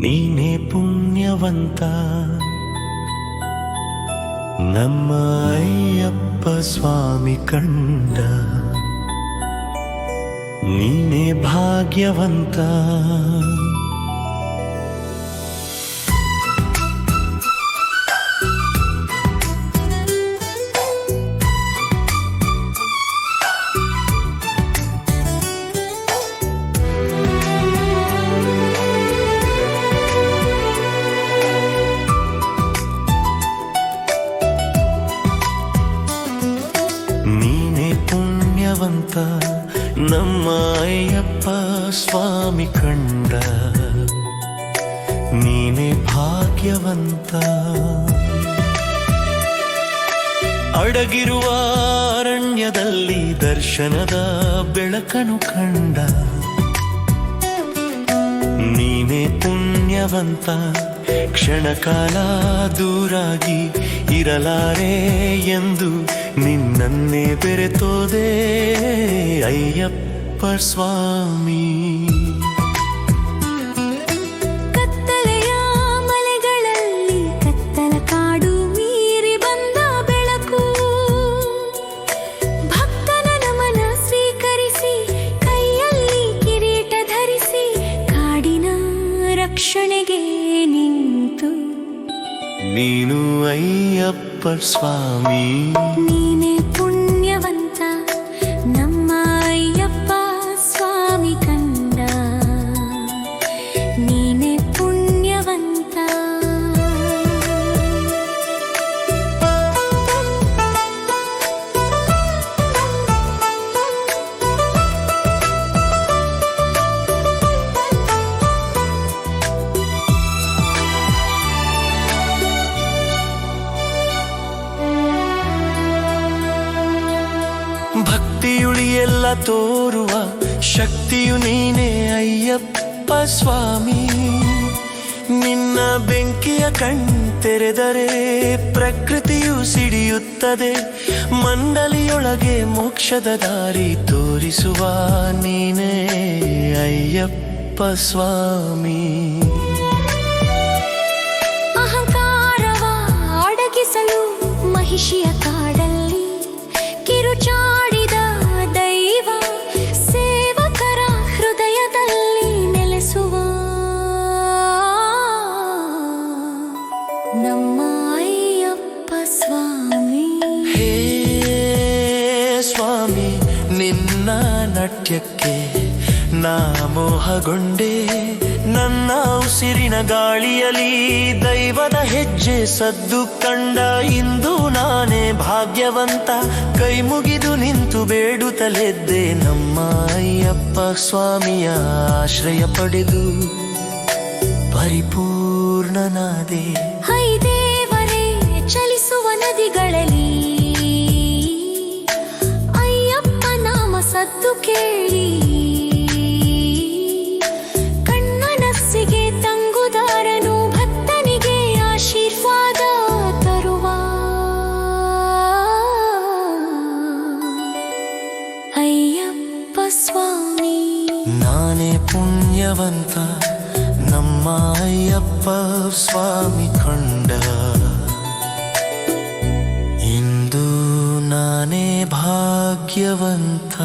ನೀನೇ ಪುಣ್ಯವಂತ. ನಮ್ಮ ಅಯ್ಯಪ್ಪ ಸ್ವಾಮಿ ಕಂಡ. ನೀನೇ ಭಾಗ್ಯವಂತ. ನಮ್ಮ ಅಯ್ಯಪ್ಪ ಸ್ವಾಮಿ ಕಂಡ. ನೀನೇ ಭಾಗ್ಯವಂತ. ಅಡಗಿರುವ ಅರಣ್ಯದಲ್ಲಿ ದರ್ಶನದ ಬೆಳಕನು ಕಂಡ. ನೀನೇ ಪುಣ್ಯವಂತ, ಕ್ಷಣಕಾಲ ದೂರಾಗಿ ಇರಲಾರೆ ಎಂದು ನಿನ್ನನ್ನೇ ಬೆರೆತೋದೆ ಅಯ್ಯಪ್ಪ ಸ್ವಾಮಿ. ಕತ್ತಲೆಯ ಮಲೆಗಳಲ್ಲಿ ಕತ್ತಲ ಕಾಡು ಮೀರಿ ಬಂದ ಬೆಳಕು. ಭಕ್ತನ ನಮನ ಸ್ವೀಕರಿಸಿ, ಕೈಯಲ್ಲಿ ಕಿರೀಟ ಧರಿಸಿ, ಕಾಡಿನ ರಕ್ಷಣೆಗೆ ನಿಂತು. ನೀನು ಅಯ್ಯಪ್ಪ ಸ್ವಾಮಿ ಭಕ್ತಿಯುಳಿಯೆಲ್ಲ ತೋರುವ ಶಕ್ತಿಯು ನೀನೇ ಅಯ್ಯಪ್ಪ ಸ್ವಾಮಿ. ನಿನ್ನ ಬೆಂಕಿಯ ಕಣ್ತೆರೆದರೆ ಪ್ರಕೃತಿಯು ಸಿಡಿಯುತ್ತದೆ. ಮಂಡಲಿಯೊಳಗೆ ಮೋಕ್ಷದ ದಾರಿ ತೋರಿಸುವ ನೀನೇ ಅಯ್ಯಪ್ಪ ಸ್ವಾಮಿ. ನಿನ್ನ ನಾಟ್ಯಕ್ಕೆ ನಾ ಮೋಹಗೊಂಡೆ. ನನ್ನ ಉಸಿರಿನ ಗಾಳಿಯಲಿ ದೈವದ ಹೆಜ್ಜೆ ಸದ್ದು ಕಂಡ ಇಂದು ನಾನೇ ಭಾಗ್ಯವಂತ. ಕೈ ಮುಗಿದು ನಿಂತು ಬೇಡುತ್ತಲೆದ್ದೆ ನಮ್ಮ ಅಯ್ಯಪ್ಪ ಸ್ವಾಮಿಯ ಆಶ್ರಯ ಪಡೆದು. ಪರಿಪೂರ್ಣನಾದೆ. ಹೈ ದೇವರೇ, ಚಲಿಸುವ ನದಿಗಳಲ್ಲಿ ಪುಣ್ಯವಂತ ನಮ್ಮ ಅಯ್ಯಪ್ಪ ಸ್ವಾಮಿ ಕಂಡ. ಇಂದು ನಾನೇ ಭಾಗ್ಯವಂತ.